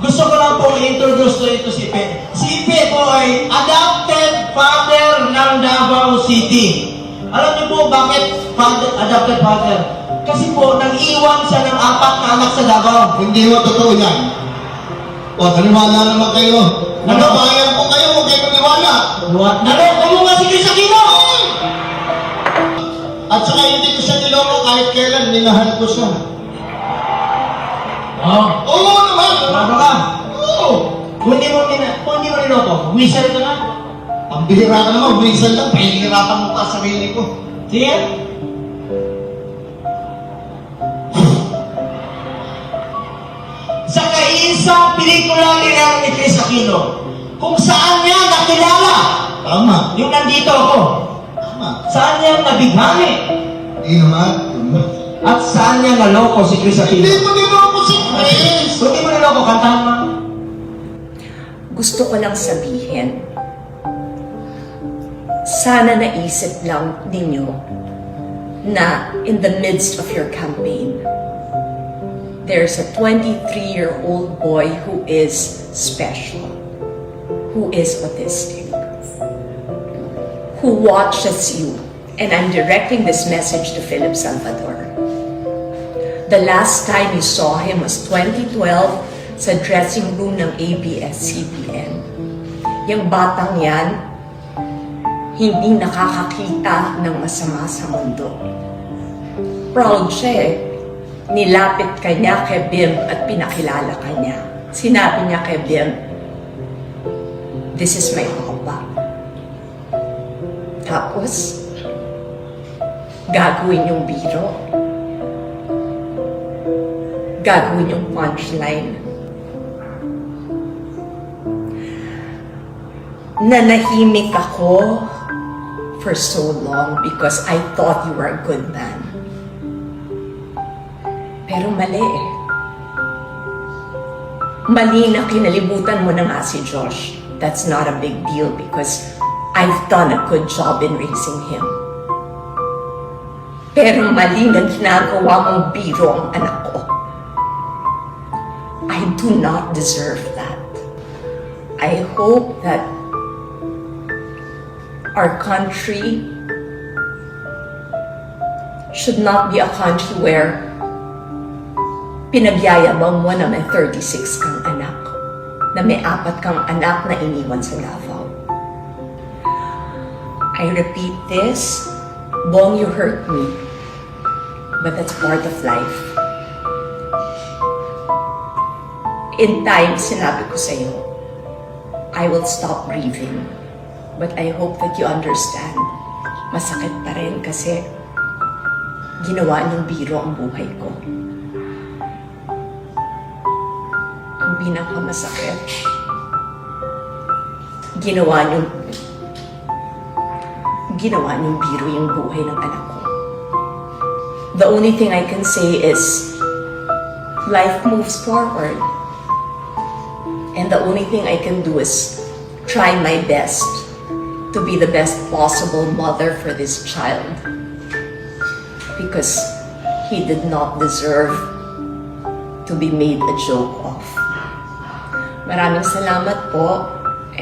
gusto ko lang po i-introduce to ito si Ipe. Si Ipe po ay adopted father ng Davao City. Alam niyo po bakit father, adopted father? Kasi po, nag-iwan siya ng apat na anak sa Davao. Hindi mo totoo yan. O, naniwala naman kayo. Ano? Ko kayo, huwag kayo maniwala. What? Naloko mo nga si Chris Aquino! At saka hindi ko siya niloko kahit kailan, minahal ko siya. Oh, Oo Bravo ka. Oo! Kung hindi mo, nina, kung hindi mo whistle ka na. Ang bihira ka naman, minsan lang, pahihirapan mo sa sarili ko. Sige. Sa kaisang pelikula ni ni Chris Aquino, kung saan niya nakilala, Tama. yung nandito ako, Tama. saan niya nabighani, Hindi naman. at saan niya naloko si Chris Aquino. Hindi mo! Kantahan mo. gusto ko lang sabihin, sana naisip lang ninyo na in the midst of your campaign, there's a 23-year-old boy who is special, who is autistic, who watches you. And I'm directing this message to Philip Salvador. The last time you saw him was 2012 sa dressing room ng ABS-CBN. Yung batang yan, hindi nakakakita ng masama sa mundo. Proud siya eh. Nilapit ka niya kay Bim at pinakilala ka niya. Sinabi niya kay Bim, This is my papa. Tapos, gagawin yung biro gagawin yung punchline. Nanahimik ako for so long because I thought you were a good man. Pero mali eh. Mali na kinalibutan mo na nga si Josh. That's not a big deal because I've done a good job in raising him. Pero mali na ginagawa mong biro ang anak ko. I do not deserve that. I hope that our country should not be a country where pinagyayabang mo na may 36 kang anak, na may apat kang anak na iniwan sa Davao. I repeat this, Bong, you hurt me, but that's part of life. In time, sinabi ko sa'yo, I will stop grieving. But I hope that you understand. Masakit pa rin kasi ginawa niyong biro ang buhay ko. Ang pinakamasakit, ginawa niyong ginawa niyong biro yung buhay ng anak ko. The only thing I can say is life moves forward. And the only thing I can do is try my best to be the best possible mother for this child. Because he did not deserve to be made a joke of. Maraming salamat po